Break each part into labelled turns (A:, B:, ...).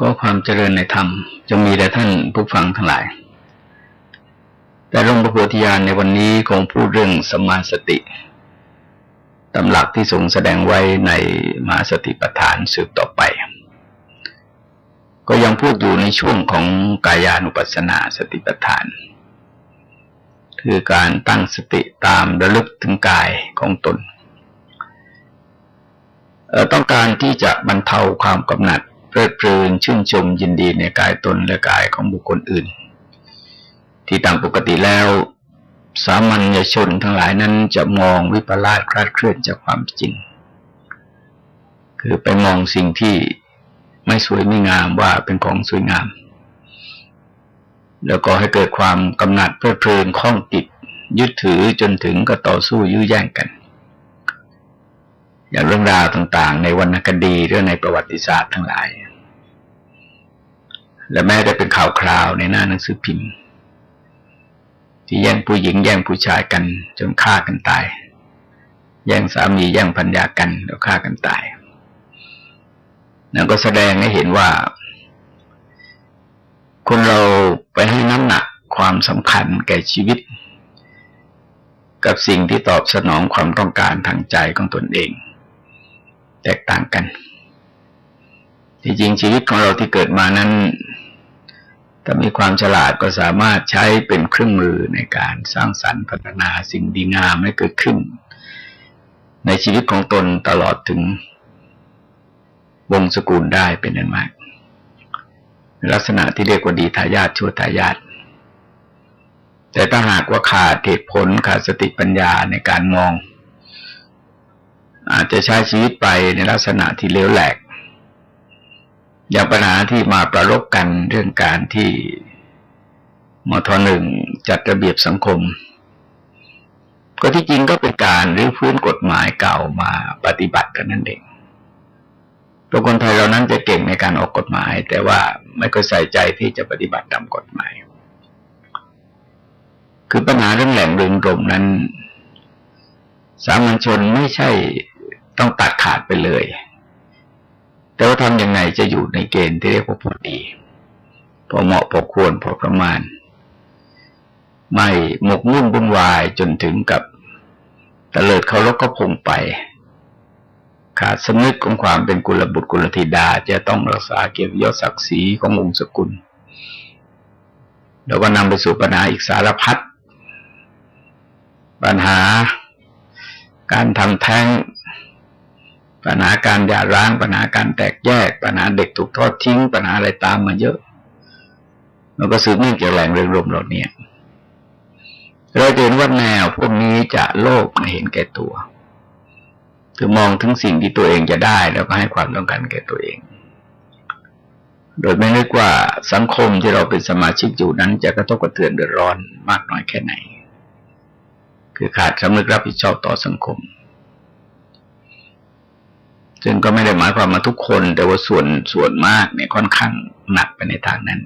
A: ก็ความเจริญในธรรมจงมีแด่ท่านผู้ฟังทั้งหลาย แต่หลวงพระโพธิญาณในวันนี้คงพูดเรื่องสมาสติตำหลักที่ทรงแสดงไว้ในมหาสติปัฏฐานสืบต่อไป ก็ยังพูดอยู่ในช่วงของกายานุปัสสนาสติปัฏฐาน คือการตั้งสติตามระลึกถึงกายของตน ต้องการที่จะบรรเทาความกำหนัด ลิดเพลินชื่นชมยินดีในกายตนและกายของบุคคลอื่น ที่ตามปกติแล้ว สามัญชนทั้งหลายนั้นจะมองวิปลาสคลาดเคลื่อนจากความจริง คือไปมองสิ่งที่ไม่สวยไม่งามว่าเป็นของสวยงาม แล้วก็ให้เกิดความกำหนัดเพลิดเพลินคล้องติดยึดถือจนถึงก็ต่อสู้ยื้อแย่งกัน อย่างเรื่องราวต่าง ๆ ในวรรณคดีเรื่องในประวัติศาสตร์ทั้งหลาย และแม้แต่เป็นข่าวคราวในหน้าหนังสือพิมพ์ ที่แย่งผู้หญิงแย่งผู้ชายกัน จนฆ่ากันตาย แย่งสามีแย่งพัญญากันแล้วฆ่ากันตายนั่นก็แสดงให้เห็นว่า คนเราไปให้น้ำหนักความสำคัญแก่ชีวิต กับสิ่งที่ตอบสนองความต้องการทางใจของตนเอง แตกต่างกัน ที่จริงชีวิตของเราที่เกิดมานั้น ถ้ามีความฉลาดก็สามารถใช้เป็นเครื่องมือในการสร้างสรรค์พัฒนาสิ่งดีงามให้เกิดขึ้น ในชีวิตของตนตลอดถึงวงสกุลได้เป็นอันมาก ลักษณะที่เรียกว่าดีทายาทชั่วทายาทแต่ถ้าหากว่าขาดเหตุผลขาดสติปัญญาในการมอง อาจจะใช้ชีวิตไปในลักษณะที่เลวแหลก อย่างปัญหาที่มาประลบกันเรื่องการที่มทหนึ่งจัดระเบียบสังคม ก็ที่จริงก็เป็นการรื้อฟื้นกฎหมายเก่ามาปฏิบัติกันนั่นเองตัวคนไทยเรานั้นจะเก่งในการออกกฎหมาย แต่ว่าไม่ก็ใส่ใจที่จะปฏิบัติตามกฎหมาย คือปัญหาเรื่องแหล่งดึงรมนั้น สามัญชนไม่ใช่ ต้องตัดขาดไปเลย แต่ว่าทำยังไงจะอยู่ในเกณฑ์ที่เรียกว่าพอดี พอเหมาะพอควรพอประมาณ ไม่หมกมุ่นวุ่นวายจนถึงกับตะเลิดเขาแลกก็พงไป ขาดสำนึกของความเป็นกุลบุตรกุลธิดา จะต้องรักษาเกียรติยศศักดิ์ศรีขององค์สกุล แล้วก็นำไปสู่ปัญหาอีกสารพัดปัญหาการทำแท้ง ปัญหาการหย่าร้างปัญหาการแตกแยก ปัญหาเด็กถูกทอดทิ้ง ปัญหาอะไรตามมาเยอะ มันก็สืบเนื่องจากแหล่งเรื่องรวมเหล่านี้เราเห็นว่าแนวพวกนี้จะโลภไม่เห็นแก่ตัว คือมองถึงสิ่งที่ตัวเองจะได้แล้วก็ให้ความต้องการแก่ตัวเอง โดยไม่นึกว่าสังคมที่เราเป็นสมาชิกอยู่นั้น จะกระทบกระเทือนเดือดร้อนมากน้อยแค่ไหน คือขาดสำนึกรับผิดชอบต่อสังคม ซึ่งก็ไม่ได้หมายความมาทุกคน แต่ว่าส่วนส่วนมากเนี่ยค่อนข้างหนักไปในทางนั้น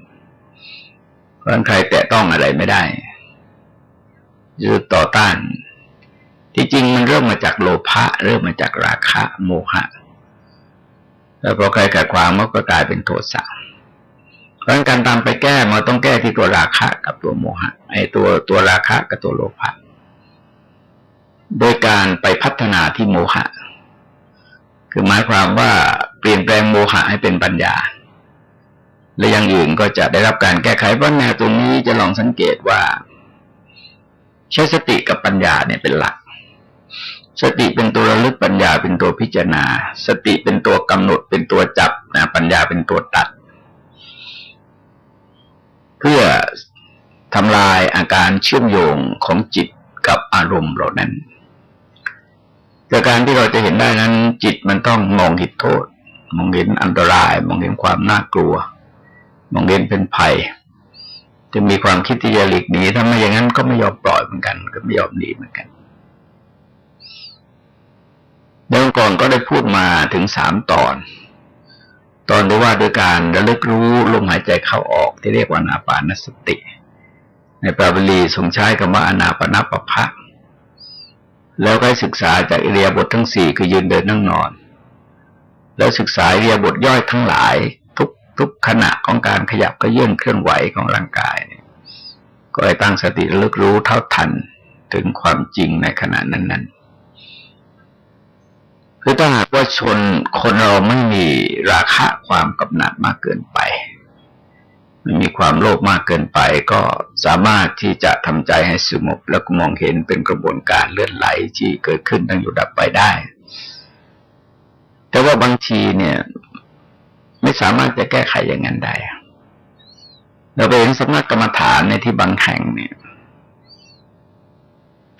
A: เพราะใครแตะต้องอะไรไม่ได้ยืดต่อต้าน ที่จริงมันเริ่มมาจากโลภะเริ่มมาจากราคะ โมหะแล้วพอใครกัดความมันก็กลายเป็นโทสะเพราะการตามไปแก้มันต้องแก้ที่ตัวราคะกับตัวโมหะไอ้ตัวตัวราคะกับตัวโลภะโดยการไปพัฒนาที่โมหะ คือหมายความว่าเปลี่ยนแปลงโมหะให้เป็นปัญญา และอย่างอื่นก็จะได้รับการแก้ไขเพราะแนวตรงนี้จะลองสังเกตว่า ใช้สติกับปัญญาเนี่ยเป็นหลัก สติเป็นตัวระลึกปัญญาเป็นตัวพิจารณา สติเป็นตัวกำหนดเป็นตัวจับนะปัญญาเป็นตัวตัด เพื่อทำลายอาการเชื่อมโยงของจิตกับอารมณ์เหล่านั้น แต่การที่เราจะเห็นได้นั้น จิตมันต้องมองเห็นโทษ มองเห็นอันตราย มองเห็นความน่ากลัว มองเห็นเป็นภัยจะมีความคิดที่จะหลีกหนีถ้าไม่อย่างนั้นก็ไม่ยอมปล่อยเหมือนกัน ก็ไม่ยอมหนีเหมือนกันเมื่อก่อนก็ได้พูดมาถึงสามตอน ตอนที่ว่าโดยการระลึกรู้ลมหายใจเข้าออกที่เรียกว่านาปานสติ ในปราบลีทรงใช้คำว่าอนาปนาปภะ แล้วก็ศึกษาจากอิเลียบททั้งสี่คือยืนเดินนั่งนอน แล้วศึกษาอิเลียบทย่อยทั้งหลาย ทุกทุกขณะของการขยับกระเยื่อนเคลื่อนไหวของร่างกายเนี่ยก็ให้ตั้งสติระลึกรู้เท่าทันถึงความจริงในขณะนั้นๆคือถ้าหากว่าชนคนเราไม่มีราคะความกำหนัดมากเกินไป ม่มีความโลภมากเกินไปก็สามารถที่จะทำใจให้สงบแล้วก็มองเห็นเป็นกระบวนการเลื่อนไหลที่เกิดขึ้นตั้งอยู่ดับไปได้ แต่ว่าบางทีเนี่ย ไม่สามารถจะแก้ไขอย่างนั้นได้เราไปเห็นสำนักกรรมฐานในที่บางแห่งเนี่ย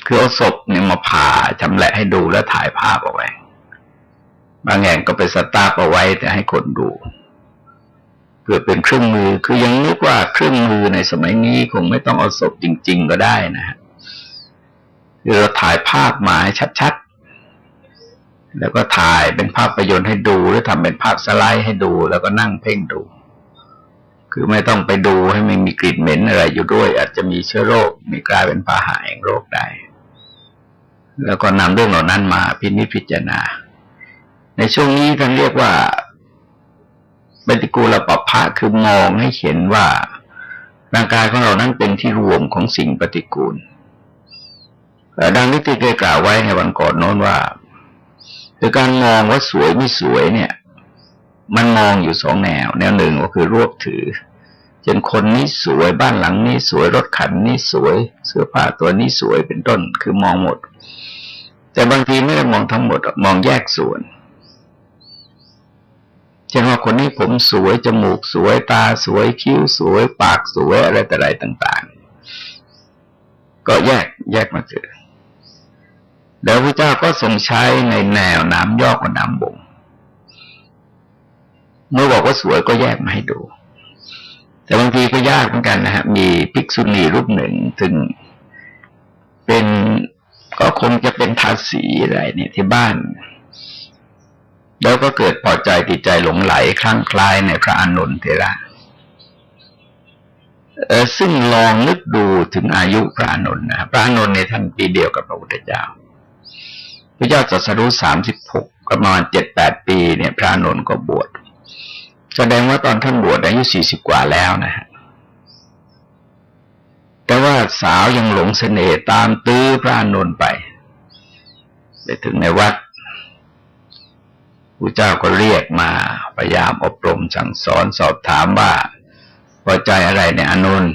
A: คือเอาศพเนี่ยมาผ่าจำแหละให้ดูแล้วถ่ายภาพเอาไว้ บางแห่งก็ไปสตาร์เอาไว้แต่ให้คนดู เพื่อเป็นเครื่องมือคือยังนึกว่าเครื่องมือในสมัยนี้คงไม่ต้องเอาศพจริง ๆ ก็ได้นะฮะคือเราถ่ายภาพหมาให้ชัดๆ แล้วก็ถ่ายเป็นภาพประยนต์ให้ดู หรือทำเป็นภาพสไลด์ให้ดู แล้วก็นั่งเพ่งดู คือไม่ต้องไปดูให้ไม่มีกลิ่นเหม็นอะไรอยู่ด้วย อาจจะมีเชื้อโรค มีกลายเป็นพาหะแห่งโรคได้ แล้วก็นำเรื่องเหล่านั้นมาพินิจพิจารณา ในช่วงนี้ท่านเรียกว่า ปฏิกูลปัปพะคือมองให้เห็นว่าร่างกายของเรานั้นเป็นที่รวมของสิ่งปฏิกูลดังที่เคยกล่าวไว้ในวันก่อนโน้นว่าคือการมองว่าสวยไม่สวยเนี่ย มันมองอยู่สองแนว แนวหนึ่งก็คือรวบถือจนคนนี้สวยบ้านหลังนี้สวยรถขันนี้สวย เสื้อผ้าตัวนี้สวยเป็นต้นคือมองหมด แต่บางทีไม่ได้มองทั้งหมดมองแยกส่วน เช่นว่าคนนี้ผมสวย จมูกสวย ตาสวย คิ้วสวย ปากสวย อะไรแต่ไรต่าง ๆ ก็แยกแยกมาเจอแล้วพระเจ้าก็ทรงใช้ในแนวน้ำยอกกับน้ำบ่ง เมื่อบอกว่าสวยก็แยกมาให้ดู แต่บางทีก็ยากเหมือนกันนะฮะ มีภิกษุณีรูปหนึ่งถึงเป็นก็คงจะเป็นทาสีอะไรเนี่ยที่บ้าน แล้วก็เกิดพอใจติดใจหลงไหลคลั่งคล้ายในพระอานนท์เทระซึ่งลองนึกดูถึงอายุพระอานนท์นะพระอานนท์ในท่านปีเดียวกับพระพุทธเจ้า พระเจ้าตรัสรู้สามสิบหกประมาณเจ็ดแปดปีเนี่ยพระอานนท์ก็บวชแสดงว่าตอนท่านบวชอายุสี่สิบกว่าแล้วนะฮะแต่ว่าสาวยังหลงเสน่ห์ตามตื้อพระอานนท์ไป ไปถึงในวัด พระเจ้าก็เรียกมาพยายามอบรมสั่งสอนสอบถามว่าพอใจอะไรในอนุน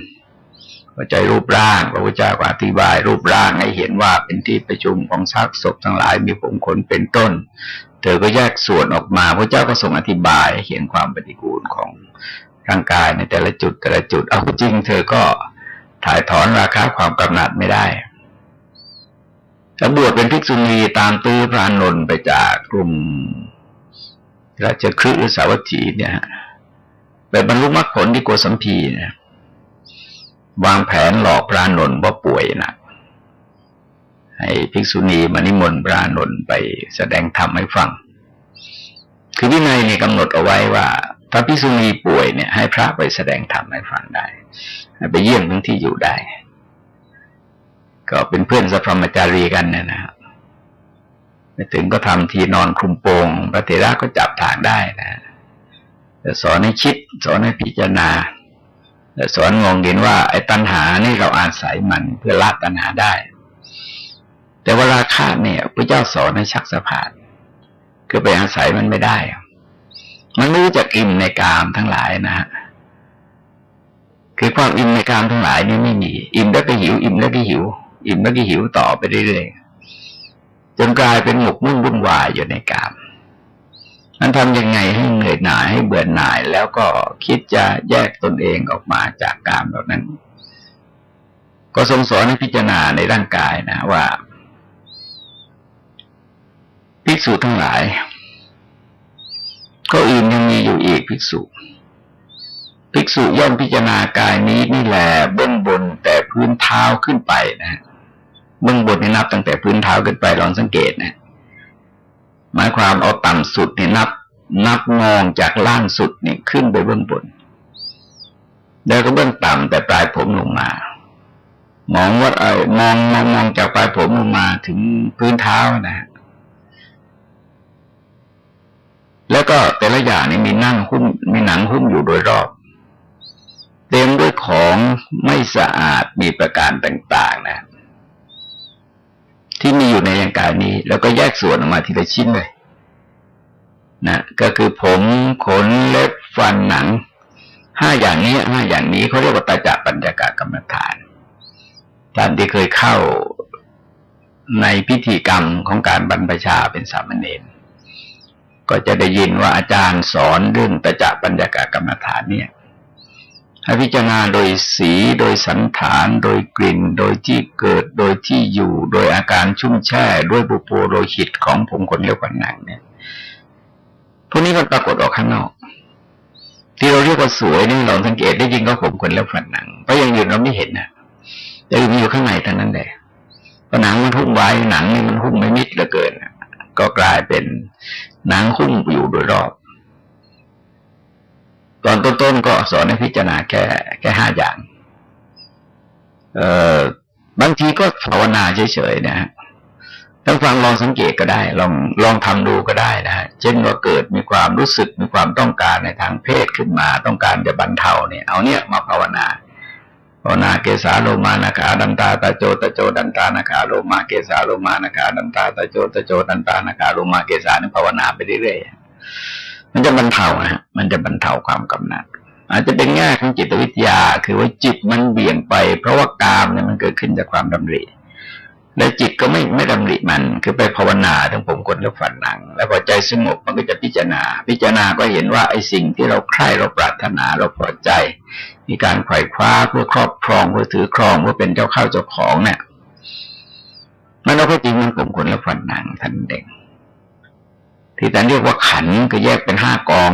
A: พอใจรูปร่างพระพุทธเจ้าก็อธิบาย รูปร่างให้เห็นว่าเป็นที่ประชุมของซากศพทั้งหลายมีผมขนเป็นต้น เธอก็แยกส่วนออกมาพระเจ้าก็ส่งอธิบายเห็นความปฏิกูลของร่างกายในแต่ละจุดแต่ละจุดเอาจริง เธอก็ถ่ายถอนราคาความกำหนัดไม่ได้ถ้าบวชเป็นภิกษุณีตามตื้อพระนนท์ไปจากกลุ่ม ราชคฤห์หรือสาวัตถีเนี่ยไปบรรลุมรรคผลที่โกสัมพีเนี่ยวางแผนหลอกพระนนท์ว่าป่วยนะให้ภิกษุณีมานิมนต์พระนนท์ไปแสดงธรรมให้ฟัง คือวินัยเนี่ยกำหนดเอาไว้ว่า ถ้าภิกษุณีป่วยเนี่ย ให้พระไปแสดงธรรมให้ฟังได้ไปเยี่ยมทั้งที่อยู่ได้ ก็เป็นเพื่อนสัพพมจารีกันเนี่ยนะครับ ไปถึงก็ทำทีนอนคลุมโปงพระเถระก็จับทางได้นะแต่สอนให้คิด สอนให้พิจารณาแต่สอนงงเห็นว่าไอ้ตัณหานี่เราอาศัยมันเพื่อละตัณหาได้ แต่เวลาคาเนี่ยพระเจ้าสอนให้ชักสะพานคือไปอาศัยมันไม่ได้ มันไม่รู้จักอิ่มในกามทั้งหลายนะฮะคือความอิ่มในกามทั้งหลายนี่ไม่มี อิ่มแล้วก็หิว อิ่มแล้วก็หิว อิ่มแล้วก็หิวต่อไปเรื่อยๆ จนกลายเป็นหมกมุ่นวุ่นวายอยู่ในกามนั้นทำยังไงให้เหนื่อยหน่ายให้เบื่อหน่าย แล้วก็คิดจะแยกตนเองออกมาจากกามเหล่านั้น ก็ทรงสอนให้พิจารณาในร่างกายนะว่าภิกษุทั้งหลาย ก็อื่นยังมีอยู่อีกภิกษุ ภิกษุย่อมพิจารณากายนี้นี่แหละเบื้องบนแต่พื้นเท้าขึ้นไปนะ เบื้องบนนี่นับตั้งแต่พื้นเท้าขึ้นไปลองสังเกตนะหมายความเอาต่ำสุดนี่นับ นับมองจากล่างสุดนี่ขึ้นไปเบื้องบน แล้วก็เบื้องต่ำแต่ปลายผมลงมา มองว่าเออมองมองมองจากปลายผมลงมาถึงพื้นเท้านะแล้วก็แต่ละอย่างนี่มีนั่งหุ้มมีหนังหุ้มอยู่โดยรอบ เต็มด้วยของไม่สะอาดมีประการต่าง ๆ นะ ที่มีอยู่ในร่างกายนี้ แล้วก็แยกส่วนออกมาทีละชิ้นเลยนะก็คือผมขนเล็บฟันหนังห้าอย่างนี้ห้าอย่างนี้เขาเรียกว่าตาจัปัญญากากรรมฐานท่านที่เคยเข้าในพิธีกรรมของการบรรพชาเป็นสามเณรก็จะได้ยินว่าอาจารย์สอนเรื่องตจัปัญญากากรรมฐานเนี่ย ให้พิจารณาโดยสีโดยสันฐาน โดยกลิ่น โดยที่เกิดโดยที่อยู่ โดยอาการชุ่มแช่ด้วยบุโปโดยหิตของผมคนเลี้ยวันหนังเนี่ยพวกนี้มันปรากฏออกข้างนอก ที่เราเรียกว่าสวยนี่เราสังเกตได้จริงก็ผมคนแล้วฝันหนังเพราะอย่างอื่นเราไม่เห็นนะแต่มีอยู่ข้างในทั้งนั้นแหละหนังมันหุ้มไว้หนังนี่มันหุ้มไม่มิดเหลือเกินก็กลายเป็นหนังหุ้มอยู่โดยรอบ ตอนต้นๆก็สอนให้พิจารณาแค่แค่ห้าอย่าง เอ่อบางทีก็ภาวนาเฉยๆนะฮะท่านฟังลองสังเกตก็ได้ ลองลองทำดูก็ได้นะฮะเช่นว่าเกิดมีความรู้สึกมีความต้องการในทางเพศขึ้นมา ต้องการจะบรรเทาเนี่ย เอาเนี่ยมาภาวนาภาวนาเกสาโลมานาคาดันตาตาโจตโจดันตานาคาโลมาเกสาโลมานาคาดันตาตาโจตโจดันตานาคาโลมาเกสาเนี่ยภาวนาไปเรื่อยๆ มันจะบรรเทาฮะมันจะบรรเทาความกำหนัด อาจจะเป็นแง่ของจิตวิทยา คือว่าจิตมันเบี่ยงไป เพราะว่ากามเนี่ยมันเกิดขึ้นจากความดำริและจิตก็ไม่ไม่ดำริมัน คือไปภาวนาทั้งผมคนแล้วฝันหนัง แล้วพอใจสงบมันก็จะพิจารณา พิจารณาก็เห็นว่าไอ้สิ่งที่เราใคร่เราปรารถนาเราพอใจ มีการไขว่คว้าเพื่อครอบครองเพื่อถือครองเพื่อเป็นเจ้าข้าวเจ้าของเนี่ยมันก็จริงมันผมคนแล้วฝันหนังท่านเด็ก ที่ท่านเรียกว่าขันก็แยกเป็นห้ากอง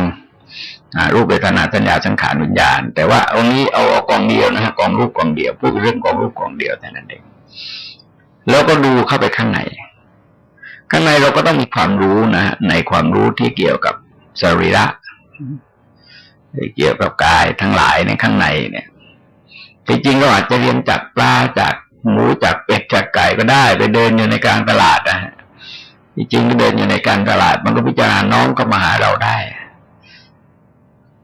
A: รูปเวทนาสัญญาสังขารวิญญาณ แต่ว่าเอานี้เอาเอากองเดียวนะฮะกองรูปกองเดียวพูดเรื่องกองรูปกองเดียวแต่นั้นเองแล้วก็ดูเข้าไปข้างในข้างในเราก็ต้องมีความรู้นะในความรู้ที่เกี่ยวกับสรีระเกี่ยวกับกายทั้งหลายในข้างในเนี่ยจริงๆเราอาจจะเรียนจากปลาจากหมูจากเป็ดจากไก่ก็ได้ ไปเดินอยู่ในกลางตลาดนะฮะ จริงๆก็เดินอยู่ในกางตลาด มันก็พิจารณาน้องก็มาหาเราได้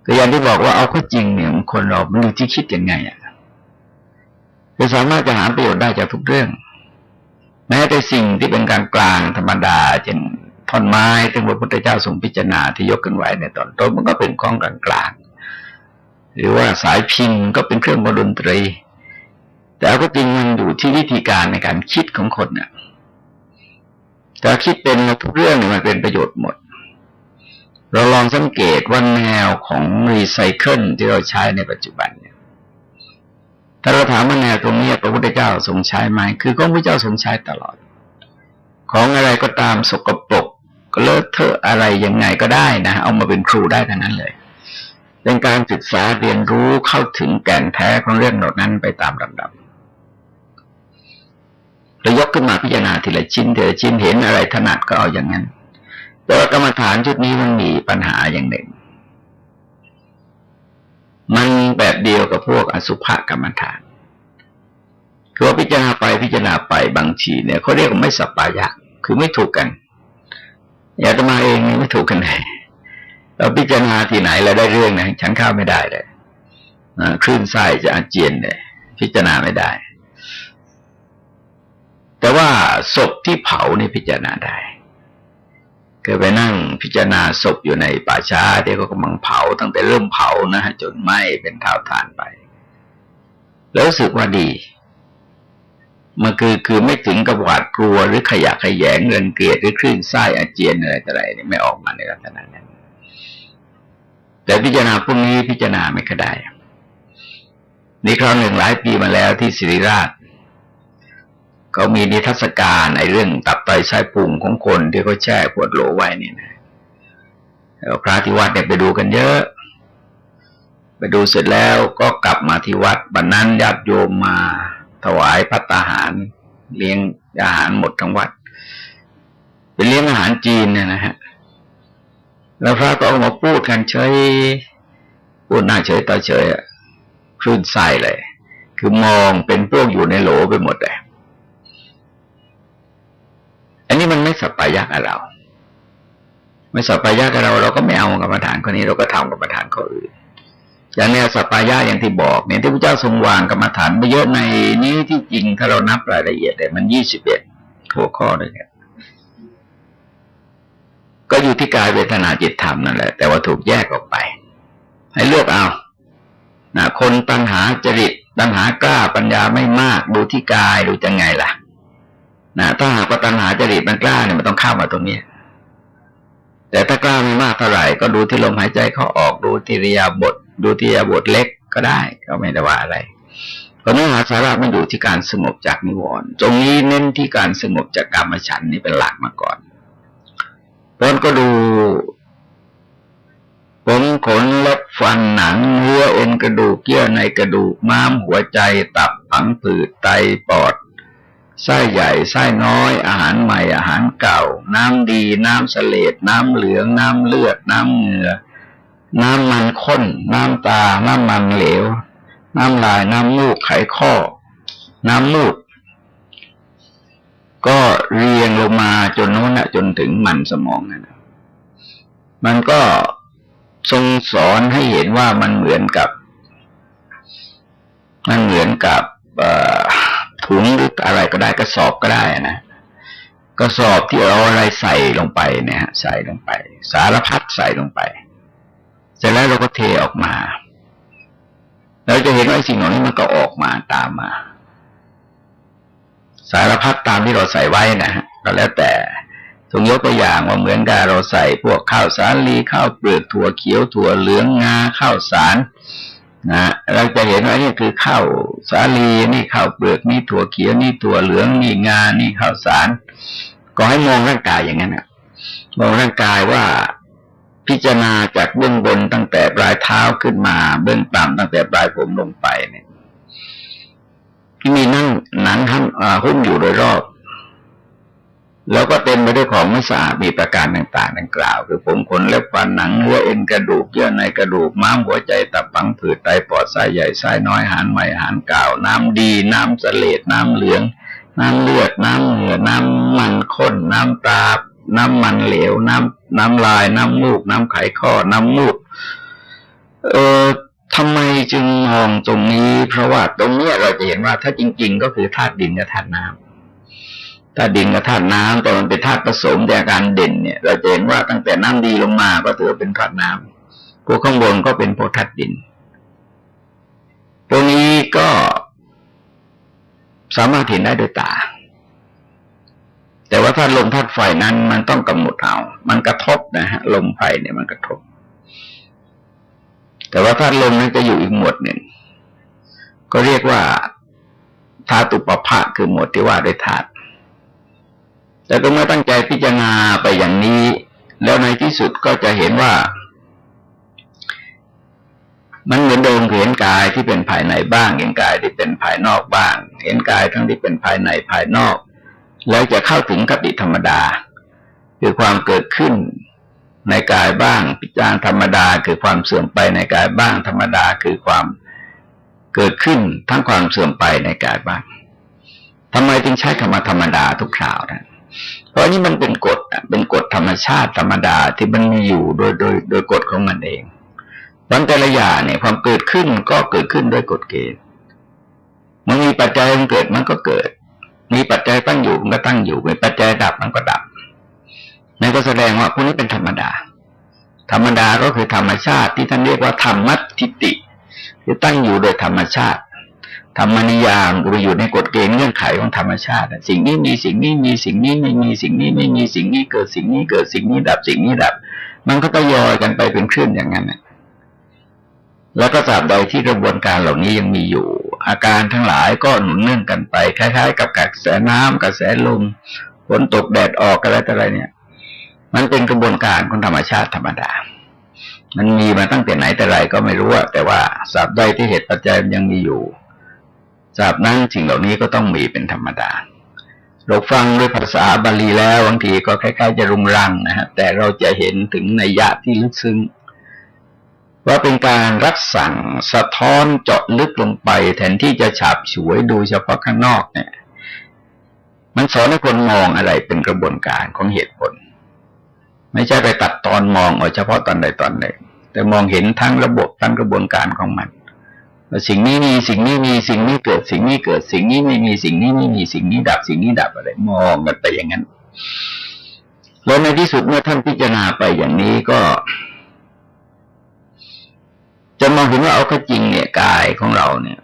A: ก็อย่างที่บอกว่าเอาข้อจริงเนี่ยคนเรามันอยู่ที่คิดยังไงอะจะสามารถจะหาประโยชน์ได้จากทุกเรื่อง แม้แต่สิ่งที่เป็นการกลางธรรมดาเช่นท่อนไม้ที่พระพุทธเจ้าทรงพิจารณาที่ยกกันไว้ในตอนต้นมันก็เป็นของกลางกลางหรือว่าสายพินก็เป็นเครื่องดนตรี แต่ก็จริงมันอยู่ที่วิธีการในการคิดของคนเนี่ย ถ้าคิดเป็นทุกเรื่องมันเป็นประโยชน์หมด เราลองสังเกตว่าแนวของรีไซเคิลที่เราใช้ในปัจจุบันเนี่ยถ้าเราถามว่าแนวตรงนี้พระพุทธเจ้าทรงใช้ไหมคือก็พระเจ้าทรงใช้ตลอด ของอะไรก็ตามสกปรกก็เลอะเทอะอะไรยังไงก็ได้นะ เอามาเป็นครูได้ทั้งนั้นเลย เป็นการศึกษาเรียนรู้เข้าถึงแก่นแท้ของเรื่องเหล่านั้นไปตามลำดับ เรายกขึ้นมาพิจารณาทีละชิ้นทีละชิ้นเห็นอะไรถนัดก็เอาอย่างนั้น แต่ว่ากรรมฐานชุดนี้มันมีปัญหาอย่างหนึ่ง มันแบบเดียวกับพวกอสุภกรรมฐานคือว่าพิจารณาไปพิจารณาไปบางทีเนี่ยเขาเรียกว่าไม่สัปปายะ คือไม่ถูกกันอย่าจะมาเองไม่ถูกกันเลยเราพิจารณาที่ไหนเราได้เรื่องนะฉันข้าวไม่ได้เลยคลื่นไส้จะอาเจียนเลยพิจารณาไม่ได้ แต่ว่าศพที่เผานี่พิจารณาได้เคยไปนั่งพิจารณาศพอยู่ในป่าช้าที่เขากำลังเผาตั้งแต่เริ่มเผานะฮะจนไหม้เป็นเท่าทานไป แล้วรู้สึกว่าดีมันคือคือไม่ถึงกับหวาดกลัวหรือขยะขยงเงินเกลียดหรือคลื่นไส้อาเจียนอะไรต่ออะไรนี่ไม่ออกมาในลักษณะนั้น แต่พิจารณาพวกนี้พิจารณาไม่ค่อยได้นี่คราวหนึ่งหลายปีมาแล้วที่สิริราช เขามีนิทรรศการในเรื่องตับไตไส้พุงของคนที่เขาแช่ขวดโหลไว้นี่นะแล้วพระที่วัดเนี่ยไปดูกันเยอะ ไปดูเสร็จแล้วก็กลับมาที่วัดบันนั้นญาติโยมมาถวายพัตาหาร เลี้ยงอาหารหมดทั้งวัดเป็นเลี้ยงอาหารจีนเนี่ยนะฮะแล้วพระก็ออกมาพูดกันเฉยพูดหน้าเฉยตาเฉยคลื่นใส่เลย คือมองเป็นพวกอยู่ในโหลไปหมดเลย อันนี้มันไม่สัปปายะกับเรา ไม่สัปปายะกับเรา เราก็ไม่เอากรรมฐานคนนี้เราก็ทำกรรมฐานข้ออื่นอย่างแนวสัปปายะอย่างที่บอกเนี่ยที่พระเจ้าทรงวางกรรมฐานไปเยอะในนี้ที่จริงถ้าเรานับรายละเอียดเนี่ยมันยี่สิบเอ็ดหัวข้อเลยเนี่ยก็อยู่ที่กายเวทนาจิตธรรมนั่นแหละ แต่ว่าถูกแยกออกไป ให้เลือกเอานะคนปัญหาจริตปัญหากล้าปัญญาไม่มาก ดูที่กายดูจะไงล่ะ นะถ้าหากว่าปัญหาจริตมันกล้าเนี่ยมันต้องเข้ามาตรงนี้แต่ถ้ากล้าไม่มากเท่าไหร่ก็ดูที่ลมหายใจเข้าออกดูที่ริยาบท ดูที่ริยาบทเล็กก็ได้ ก็ไม่ได้ว่าอะไรเพราะเนื้อหาสาระมันอยู่ที่การสงบจากนิวรณ์ตรงนี้เน้นที่การสงบจากกรรมฉันนี่เป็นหลักมาก่อนเพราะก็ดูผมขนเล็บฟันหนังเนื้อเอ็นกระดูกเยื่อในกระดูกม้ามหัวใจตับผังผืดไตปอด ไส้ใหญ่ไส้น้อย อาหารใหม่อาหารเก่า น้ำดีน้ำเสลดน้ำเหลือง น้ำเลือด น้ำเหงื่อน้ำมันข้น น้ำตา น้ำมันเหลว น้ำลายน้ำมูกไขข้อ น้ำมูดก็เรียงลงมาจนโน้นะจนถึงมันสมองนะมันก็ทรงสอนให้เห็นว่ามันเหมือนกับ มันเหมือนกับ ถุงหรืออะไรก็ได้กระสอบก็ได้นะกระสอบที่เอาอะไรใส่ลงไปเนี่ยใส่ลงไป สารพัดใส่ลงไป เสร็จแล้วเราก็เทออกมาเราจะเห็นว่าสิ่งเหล่านี้มันก็ออกมาตามมา สารพัดตามที่เราใส่ไว้นะฮะก็แล้วแต่ทรงยกตัวอย่างว่าเหมือนกับเราใส่พวกข้าวสาลีข้าวเปลือกถั่วเขียวถั่วเหลืองงาข้าวสาร นะเราจะเห็นว่านี่คือข้าวสาลีนี่ข้าวเปลือกนี่ถั่วเขียวนี่ถั่วเหลืองนี่งานี่ข้าวสาร ก็ให้มองร่างกายอย่างนั้นนะมองร่างกายว่าพิจารณาจากเบื้องบนตั้งแต่ปลายเท้าขึ้นมา เบื้องต่ำตั้งแต่ปลายผมลงไปเนี่ยมีนั่งหนังหุ้มอยู่โดยรอบ แล้วก็เต็มไปด้วยของไม่สะอาดมีประการต่างๆ ดังกล่าว คือผมขนเล็บฟันหนังเนื้อเอ็นกระดูกเยื่อในกระดูกม้ามหัวใจตับปังผืดไตปอดไส้ใหญ่ไส้น้อยหานใหม่หานเก่า น้ำดีน้ำเสลดน้ำเหลือง น้ำเลือด น้ำเหงื่อน้ำมันข้น น้ำตาน้ำมันเหลว น้ำน้ำลาย น้ำมูก น้ำไขข้อ น้ำมูก เออทำไมจึงมองตรงนี้ เพราะว่าตรงนี้เราจะเห็นว่าถ้าจริง ๆ ก็คือธาตุดินกับธาตุน้ำ ธาตุดินกับธาตุน้ำแต่มันเป็นธาตุผสมแต่อาการเด่นเนี่ย เราจะเห็นว่าตั้งแต่น้ำดีลงมาก็ถือเป็นธาตุน้ำพวกข้างบนก็เป็นพธาตุดิน ตรงนี้ก็สามารถเห็นได้ด้วยตา แต่ว่าถ้าลมธาตุไฟนั้น มันต้องกำหนดเอา มันกระทบนะฮะ ลมไฟเนี่ยมันกระทบ แต่ว่าธาตุลมนั้นจะอยู่อีกหมวดหนึ่ง ก็เรียกว่าธาตุปภะคือหมวดที่ว่าด้วยธาตุ แต่ก็เมื่อตั้งใจพิจารณาไปอย่างนี้ แล้วในที่สุดก็จะเห็นว่า มันเหมือนเดิมเห็นกายที่เป็นภายในบ้าง เห็นกายที่เป็นภายนอกบ้าง เห็นกายทั้งที่เป็นภายในภายนอก แล้วจะเข้าถึงกติธรรมดา คือความเกิดขึ้นในกายบ้างพิจารณาธรรมดาคือความเสื่อมไปในกายบ้าง ธรรมดาคือความเกิดขึ้นทั้งความเสื่อมไปในกายบ้างทำไมจึงใช้คำว่าธรรมดาทุกคราวนะเพ ราะนี่มันเป็นกฎเป็นกฎธรรมชาติธรรมดาที่มันมีอยู่โดยโดยโดยกฎของมันเองวันแต่ละอย่างเนี่ยความเกิดขึ้นก็เกิดขึ้นด้วยกฎเกณฑ์มันมีปัจจัยมันเกิดมันก็เกิด มีปัจจัยตั้งอยู่มันก็ตั้งอยู่มีปัจจัยดับมันก็ดับนั่นก็แสดงว่าพวกนี้เป็นธรรมดา ธรรมดาก็คือธรรมชาติที่ท่านเรียกว่าธรรมัติติคือตั้งอยู่โดยธรรมชาติ ธรรมนิยามก็ไปอยู่ในกฎเกณฑ์เงื่อนไขของธรรมชาติสิ่งนี้มีสิ่งนี้มีสิ่งนี้ไม่มีสิ่งนี้ไม่มีสิ่งนี้เกิดสิ่งนี้เกิดสิ่งนี้ดับสิ่งนี้ดับ มันก็ตยอยกันไปเป็นคลื่นอย่างนั้นแล้วก็ตราบใดที่กระบวนการเหล่านี้ยังมีอยู่ อาการทั้งหลายก็หนุนเนื่องกันไปคล้ายๆ กับกระแสน้ำกระแสลมฝนตกแดดออกอะไรต่ออะไรเนี่ย มันเป็นกระบวนการของธรรมชาติธรรมดามันมีมาตั้งแต่ไหนแต่ไรก็ไม่รู้แต่ว่าสาบใดที่เหตุปัจจัยมันยังมีอยู่ ตราบนั้นสิ่งเหล่านี้ก็ต้องมีเป็นธรรมดา เราฟังด้วยภาษาบาลีแล้วบางทีก็คล้ายๆจะรุงรังนะฮะแต่เราจะเห็นถึงในยะที่ลึกซึ้งว่าเป็นการรักสั่งสะท้อนเจาะลึกลงไป แทนที่จะฉาบฉวยดูเฉพาะข้างนอกเนี่ย มันสอนให้คนมองอะไรเป็นกระบวนการของเหตุผล ไม่ใช่ไปตัดตอนมองเอาเฉพาะตอนใดตอนหนึ่งแต่มองเห็นทั้งระบบทั้งกระบวนการของมัน สิ่งนี้มีสิ่งนี้มีสิ่งนี้เกิดสิ่งนี้เกิด สิ่งนี้ไม่มีสิ่งนี้ไม่มีสิ่งนี้ดับ สิ่งนี้ดับอะไรมองกันไปอย่างนั้นแล้วในที่สุดเมื่อท่านพิจารณาไปอย่างนี้ก็ จะมองเห็นว่าเอาข้จริงเนี่ยกายของเราเนี่ย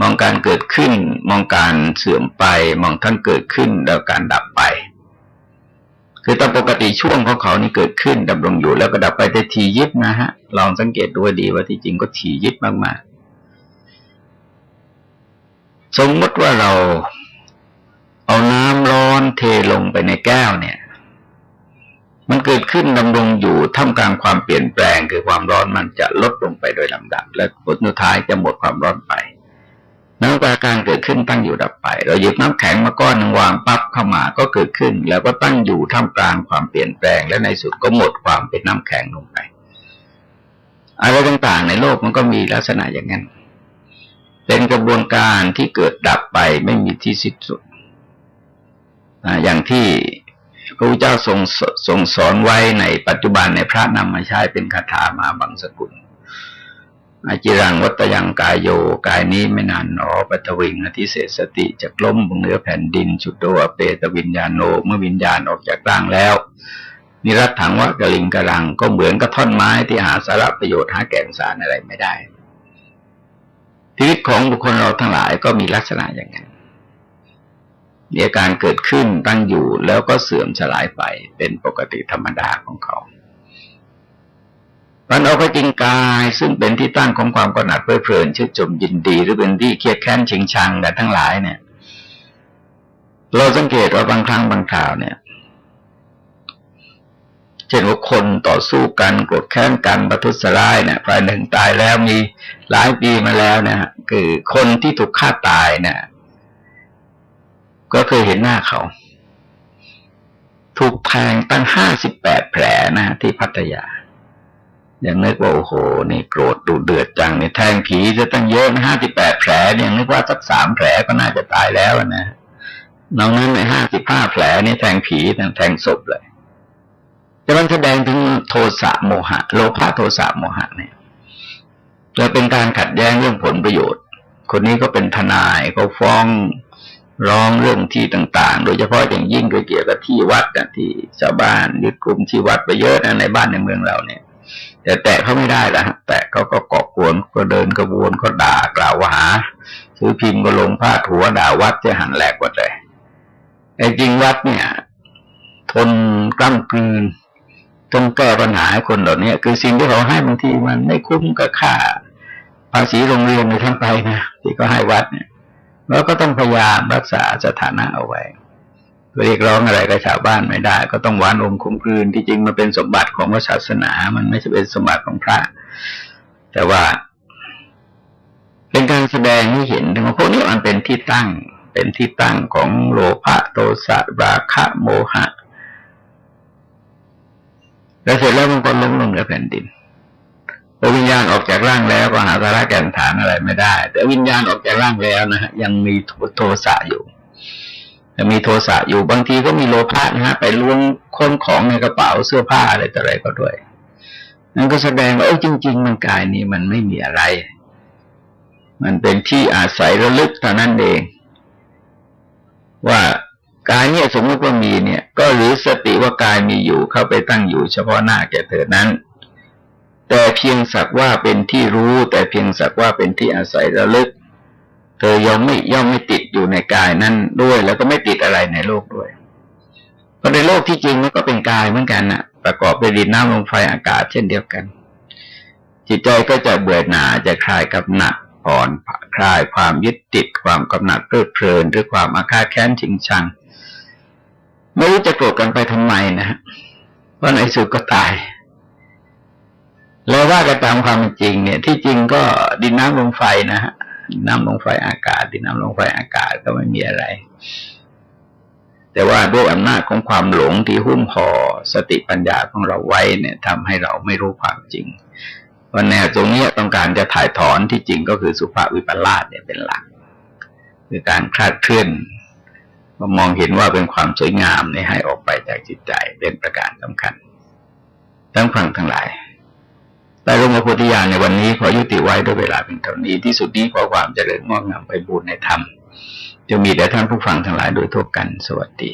A: มองการเกิดขึ้น มองการเสื่อมไป มองทั้งเกิดขึ้นแล้วการดับไป คือตามปกติช่วงของเขานี่เกิดขึ้นดำรงอยู่แล้วก็ดับไปได้ทียิบนะฮะ ลองสังเกตดูดีว่าที่จริงก็ทียิบมากๆ สมมติว่าเราเอาน้ำร้อนเทลงไปในแก้วเนี่ย มันเกิดขึ้นดำรงอยู่ท่ามกลางความเปลี่ยนแปลง คือความร้อนมันจะลดลงไปโดยลำดับ และผลสุดท้ายจะหมดความร้อนไป น้ำตาการเกิดขึ้นตั้งอยู่ดับไป เราหยิบน้ำแข็งมาก้อนนึงวางปั๊บเข้ามาก็เกิดขึ้น แล้วก็ตั้งอยู่ท่ามกลางความเปลี่ยนแปลง และในสุดก็หมดความเป็นน้ำแข็งลงไปอะไรต่างๆในโลกมันก็มีลักษณะอย่างนั้น เป็นกระบวนการที่เกิดดับไปไม่มีที่สิ้นสุดอย่างที่พระพุทธเจ้าทรงทรงสอนไว้ในปัจจุบันในพระนำมาใช้เป็นคาถามาบางสกุล อาจิรังวัตยังกายโยกายนี้ไม่นานหนอปัตวิงอธิเศษสติจะกล้มบนเนื้อแผ่นดินชุดโดอเปตวิญญาโนเมื่อวิญญาณออกจากร่างแล้ว นิรัตถังวะกะลิงกะรังก็เหมือนกับท่อนไม้ที่หาสาระประโยชน์หาแก่นสารอะไรไม่ได้ชีวิตของบุคคลเราทั้งหลายก็มีลักษณะอย่างนั้นมีอาการเกิดขึ้นตั้งอยู่แล้วก็เสื่อมสลายไปเป็นปกติธรรมดาของเขา มันเอาไปจริงกาย ซึ่งเป็นที่ตั้งของความกำหนัดเพลิดเพลินชื่นชมยินดี หรือเป็นที่เครียดแค้นชิงชังกันทั้งหลายเนี่ย เราสังเกตว่าบางครั้งบางคราวเนี่ยเช่นว่าคนต่อสู้กันกดแค้นกันประทุษร้ายเนี่ยฝ่ายหนึ่งตายแล้วมีหลายปีมาแล้วนะฮะคือคนที่ถูกฆ่าตายเนี่ยก็เคยเห็นหน้าเขา ถูกแทงตั้งห้าสิบแปดแผลนะที่พัทยา ยังนึกว่าโอ้โห นี่โกรธดูเดือดจังนี่แทงผีจะตั้งเยอะนะห้าสิบแปดแผลเนี่ยนึกว่าสักสามแผลก็น่าจะตายแล้วนะนอกนั้นในห้าสิบห้าแผลนี่แทงผีแทงแทงศพเลยจะมันแสดงถึงโทสะโมหะ โลภะโทสะโมหะเนี่ยจะเป็นการขัดแย้งเรื่องผลประโยชน์ คนนี้ก็เป็นทนายเขาฟ้องร้องเรื่องที่ต่าง ๆ โดยเฉพาะอย่างยิ่งเกี่ยวกับที่วัดที่ชาวบ้านยึดกลุ่มที่วัดไปเยอะนะในบ้านในเมืองเราเนี่ย แต่แตะเขาไม่ได้ละแตะเขาก็เกาะกวนก็เดินกระบวนก็ด่ากล่าวหาซื้อพิมพ์ก็ลงผ้าถัวด่าวัดจะหันแหลกหมดเลยไอ้จริงวัดเนี่ย ทนกล้ำกลืนต้องแก้ปัญหาให้คนเหล่านี้คือสิ่งที่เขาให้บางทีมันไม่คุ้มกับค่า ภาษีโรงเรียนในทั้งไปนะที่ก็ให้วัดเนี่ย แล้วก็ต้องพยายามรักษาสถานะเอาไว้ เรียกร้องอะไรกับชาวบ้านไม่ได้ ก็ต้องหวานอมคุ้มคืนที่จริงมันเป็นสมบัติของศาสนา มันไม่ใช่เป็นสมบัติของพระ แต่ว่า เป็นการแสดงให้เห็นถึงว่าพวกนี้มันเป็นที่ตั้ง เป็นที่ตั้งของโลภะโทสะราคะโมหะแล้วเสร็จแล้วมันก็ล้มลงในแผ่นดินพอวิญญาณออกจากร่างแล้วก็หาสาระแก่นฐานอะไรไม่ได้ แต่วิญญาณออกจากร่างแล้วนะฮะยังมีโทสะอยู่ มีโทสะอยู่บางทีก็มีโลภะนะฮะไปล้วงค้นของในกระเป๋าเสื้อผ้าอะไรต่ออะไรก็ด้วย นั่นก็แสดงว่าเออจริง ๆ มันกายนี้มันไม่มีอะไร มันเป็นที่อาศัยระลึกเท่านั้นเอง ว่ากายเนี่ยสมมติว่ามีเนี่ย ก็หรือสติว่ากายมีอยู่เข้าไปตั้งอยู่ เฉพาะหน้าแก่เธอนั้น แต่เพียงสักว่าเป็นที่รู้ แต่เพียงสักว่าเป็นที่อาศัยระลึก ธอยอมไม่ย่อมไม่ติดอยู่ในกายนั้นด้วย แล้วก็ไม่ติดอะไรในโลกด้วย เพราะในโลกที่จริงมันก็เป็นกายเหมือนกันนะประกอบไปดินน้ำลมไฟอากาศเช่นเดียวกัน จิตใจก็จะเบื่อหน่าจะคลายกับหนักผ่อนคลายความยึดติดความกำหนัดเพลิดเพลินหรือความอาฆาตแค้นชิงชังไม่รู้จะโกรธกันไปทำไมนะฮะเพราะในสุดก็ตาย แล้วว่ากันตามความจริงเนี่ย ที่จริงก็ดินน้ำลมไฟนะฮะ น้ำลงไฟอากาศดินน้ำลงไฟอากาศก็ไม่มีอะไร แต่ว่าด้วยอำนาจของความหลงที่หุ้มห่อสติปัญญาของเราไว้เนี่ยทำให้เราไม่รู้ความจริงวันแนวตรงนี้ต้องการจะถ่ายถอนที่จริงก็คือสุภาพวิปลาสเนี่ยเป็นหลัก คือการคลาดเคลื่อนมองเห็นว่าเป็นความสวยงามในให้ออกไปจากจิตใจเป็นประการสำคัญทั้งฟังทั้งหลาย แต่ลงมาพุทธิยานในวันนี้ขอยุติไว้ด้วยเวลาเป็นเท่านี้ที่สุดนี้ขอความเจริญงอกงามไปบูรณนธรรมจะมีแต่ท่านผู้ฟังทั้งหลายโดยทั่วกันสวัสดี